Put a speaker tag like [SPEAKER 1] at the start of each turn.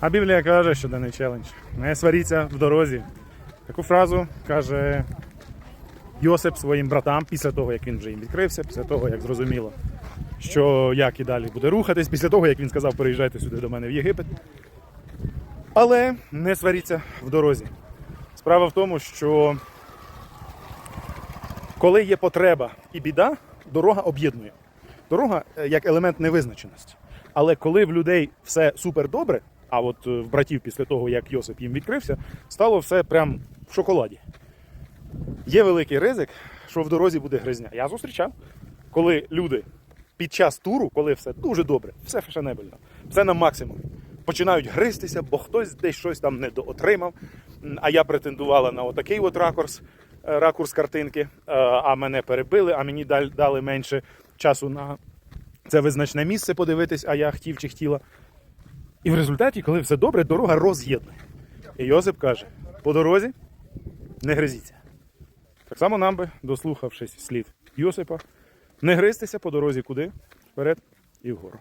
[SPEAKER 1] А Біблія каже, що даний челендж. Не сваріться в дорозі. Таку фразу каже Йосип своїм братам після того, як він вже їм відкрився, після того, як зрозуміло, що як і далі буде рухатись, після того, як він сказав, переїжджайте сюди до мене в Єгипет. Але не сваріться в дорозі. Справа в тому, що коли є потреба і біда, дорога об'єднує. Дорога е, як елемент невизначеності. Але коли в людей все супер добре, а от е, в братів після того, як Йосип їм відкрився, стало все прям в шоколаді. Є великий ризик, що в дорозі буде гризня. Я зустрічав, коли люди під час туру, коли все дуже добре, все фешенебельно, все на максимум, починають гристися, бо хтось десь щось там недоотримав. А я претендувала на отакий от ракурс, е, ракурс картинки, е, а мене перебили, а мені дали менше часу на це визначне місце подивитись, а я хотів чи хотіла. І в результаті, коли все добре, дорога роз'єднує. І Йосип каже: по дорозі не гризіться. Так само нам би, дослухавшись слів Йосипа, не гризтеся по дорозі куди? Вперед і вгору.